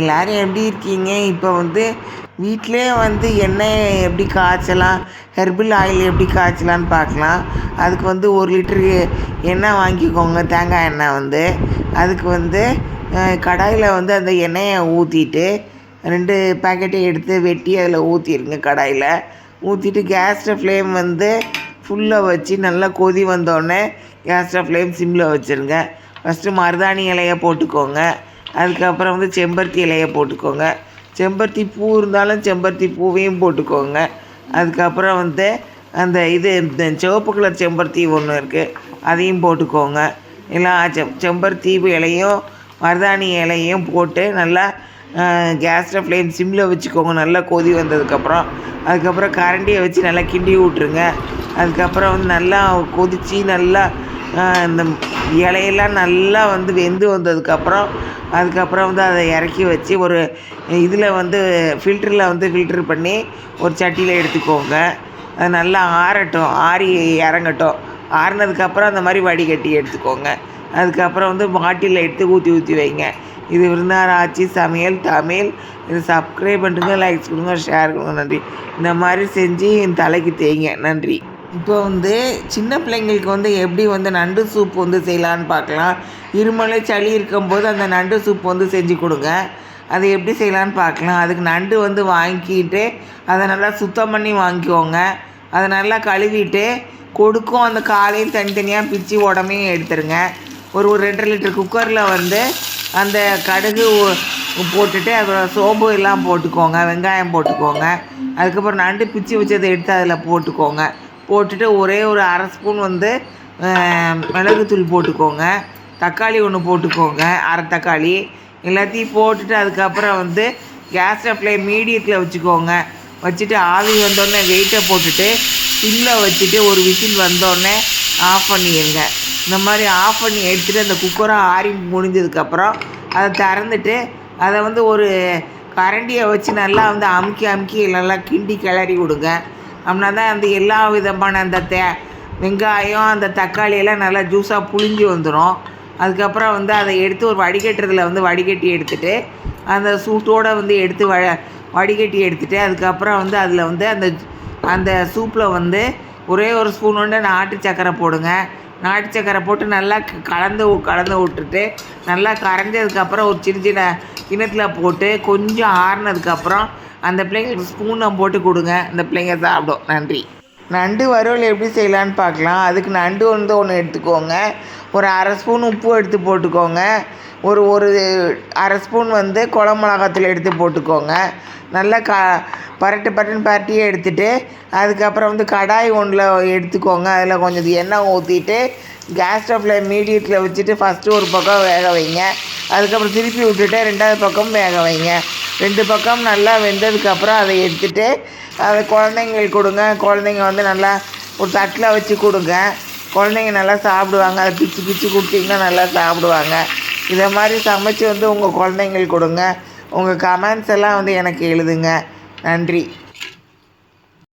எல்லாரும் எப்படி இருக்கீங்க? இப்போ வந்து வீட்டிலே வந்து எண்ணெய் எப்படி காய்ச்சலாம்? ஹெர்பிள் ஆயில் எப்படி காய்ச்சலான்னு பார்க்கலாம். அதுக்கு வந்து ஒரு லிட்டரு எண்ணெய் வாங்கிக்கோங்க தேங்காய் எண்ணெய் வந்து. அதுக்கு வந்து கடாயில் வந்து அந்த எண்ணெயை ஊற்றிட்டு ரெண்டு பேக்கெட்டை எடுத்து வெட்டி அதில் ஊற்றிடுங்க கடாயில். ஊற்றிட்டு கேஸில் ஃப்ளேம் வந்து ஃபுல்லாக வச்சு நல்லா கொதி வந்தோடனே கேஸில் ஃப்ளேம் சிம்மில் வச்சுருங்க. ஃபஸ்ட்டு மருதாணி இலையை போட்டுக்கோங்க. அதுக்கப்புறம் வந்து செம்பருத்தி இலையை போட்டுக்கோங்க. செம்பருத்தி பூ இருந்தாலும் செம்பருத்தி பூவையும் போட்டுக்கோங்க. அதுக்கப்புறம் வந்து அந்த இது இந்த சிவப்பு கலர் செம்பருத்தி ஒன்று இருக்குது அதையும் போட்டுக்கோங்க. எல்லாம் செம் செம்பருத்தி இலையும் மருதாணி இலையும் போட்டு நல்லா கேஸில் ஃப்ளேம் சிம்மில் வச்சுக்கோங்க. நல்லா கொதி வந்ததுக்கப்புறம். அதுக்கப்புறம் கரண்டியை வச்சு நல்லா கிண்டி விட்ருங்க அதுக்கப்புறம் வந்து நல்லா கொதித்து நல்லா இந்த இலையெல்லாம் நல்லா வந்து வெந்து வந்ததுக்கப்புறம் அதுக்கப்புறம் வந்து அதை இறக்கி வச்சு ஒரு இதில் வந்து ஃபில்டரில் வந்து ஃபில்ட்ரு பண்ணி ஒரு சட்டியில் எடுத்துக்கோங்க. அது நல்லா ஆறட்டும் ஆறி இறங்கட்டும். ஆறினதுக்கப்புறம் அந்த மாதிரி வடிகட்டி எடுத்துக்கோங்க. அதுக்கப்புறம் வந்து பாட்டிலில் எடுத்து ஊற்றி ஊற்றி வைங்க. இது விருந்தார் ஆட்சி சமையல் தமிழ். இது சப்ஸ்கிரைப் பண்ணுங்க லைக்ஸ் கொடுங்க ஷேர் கொடுங்க நன்றி. இந்த மாதிரி செஞ்சு என் தலைக்கு தேய்ங்க. நன்றி. இப்போ வந்து சின்ன பிள்ளைங்களுக்கு வந்து எப்படி வந்து நண்டு சூப் வந்து செய்யலான்னு பார்க்கலாம். இருமலை சளி இருக்கும்போது அந்த நண்டு சூப் வந்து செஞ்சு கொடுங்க. அதை எப்படி செய்யலான்னு பார்க்கலாம். அதுக்கு நண்டு வந்து வாங்கிட்டு அதை நல்லா சுத்தம் பண்ணி வாங்கிக்கோங்க. அதை நல்லா கழுவிட்டு கொடுக்கும். அந்த காலையும் தனித்தனியாக பிச்சு உடமையும் எடுத்துருங்க. ஒரு ஒரு ரெண்டரை லிட்டர் குக்கரில் வந்து அந்த கடுகு போட்டுட்டு அப்புறம் சோம்பு எல்லாம் போட்டுக்கோங்க. வெங்காயம் போட்டுக்கோங்க. அதுக்கப்புறம் நண்டு பிச்சு வச்சதை எடுத்து அதில் போட்டுக்கோங்க. போட்டுட்டு ஒரே ஒரு அரை ஸ்பூன் வந்து மிளகுத்தூள் போட்டுக்கோங்க. தக்காளி ஒன்று போட்டுக்கோங்க அரை தக்காளி. எல்லாத்தையும் போட்டுட்டு அதுக்கப்புறம் வந்து கேஸ் ஃப்ளேம் மீடியத்தில் வச்சுக்கோங்க. வச்சுட்டு ஆவி வந்தோடனே வெயிட்டை போட்டுட்டு சிம்மில் வச்சுட்டு ஒரு விசில் வந்தோடனே ஆஃப் பண்ணிடுங்க இந்த மாதிரி ஆஃப் பண்ணி எடுத்துகிட்டு அந்த குக்கரை ஆறி முடிஞ்சதுக்கப்புறம் அதை திறந்துட்டு அதை வந்து ஒரு கரண்டியை வச்சு நல்லா வந்து அமுக்கி அமுக்கி நல்லா கிண்டி கிளறி விடுங்க. அப்படின்னா தான் அந்த எல்லா விதமான அந்த தே வெங்காயம் அந்த தக்காளி எல்லாம் நல்லா ஜூஸாக புழிஞ்சி வந்துடும் அதுக்கப்புறம் வந்து அதை எடுத்து ஒரு வடிகட்டுறதுல வந்து வடிகட்டி எடுத்துகிட்டு அந்த சூட்டோடு வந்து எடுத்து வ வடிகட்டி எடுத்துகிட்டு அதுக்கப்புறம் வந்து அதில் வந்து அந்த அந்த சூப்பில் வந்து ஒரே ஒரு ஸ்பூன் வந்து நாட்டு சக்கரை போடுங்க. நாட்டு சக்கரை போட்டு நல்லா கலந்து கலந்து விட்டுட்டு நல்லா கரைஞ்சதுக்கப்புறம் ஒரு சின்ன சின்ன கிணத்துல போட்டு கொஞ்சம் ஆறுனதுக்கப்புறம் அந்த பிள்ளைங்களுக்கு ஸ்பூனை போட்டு கொடுங்க. அந்த பிள்ளைங்க சாப்பிடும். நன்றி. நண்டு வறுவல் எப்படி செய்யலான்னு பார்க்கலாம். அதுக்கு நண்டு வந்து ஒன்று எடுத்துக்கோங்க. ஒரு அரை ஸ்பூன் உப்பு எடுத்து போட்டுக்கோங்க. ஒரு ஒரு அரை ஸ்பூன் வந்து குளமிளகாத்தில் எடுத்து போட்டுக்கோங்க. நல்லா க பரட்டு பரட்டுன்னு பரட்டியே எடுத்துகிட்டு அதுக்கப்புறம் வந்து கடாய் ஒன்றில் எடுத்துக்கோங்க. அதில் கொஞ்சம் எண்ணெய் ஊற்றிட்டு கேஸ் ஸ்டவ்வில் மீடியத்தில் வச்சுட்டு ஃபஸ்ட்டு ஒரு பக்கம் வேக வைங்க. அதுக்கப்புறம் திருப்பி விட்டுட்டு ரெண்டாவது பக்கம் வேக வைங்க. ரெண்டு பக்கம் நல்லா வெந்ததுக்கப்புறம் அதை எடுத்துகிட்டு அது குழந்தைங்களுக்கு கொடுங்க. குழந்தைங்க வந்து நல்லா ஒரு தட்டில் வச்சு கொடுங்க. குழந்தைங்க நல்லா சாப்பிடுவாங்க. அதை பிச்சு பிச்சு கொடுத்தீங்கன்னா நல்லா சாப்பிடுவாங்க. இதை மாதிரி சமைச்சு வந்து உங்கள் குழந்தைங்களுக்கு கொடுங்க. உங்கள் கமெண்ட்ஸ் எல்லாம் வந்து எனக்கு எழுதுங்க. நன்றி.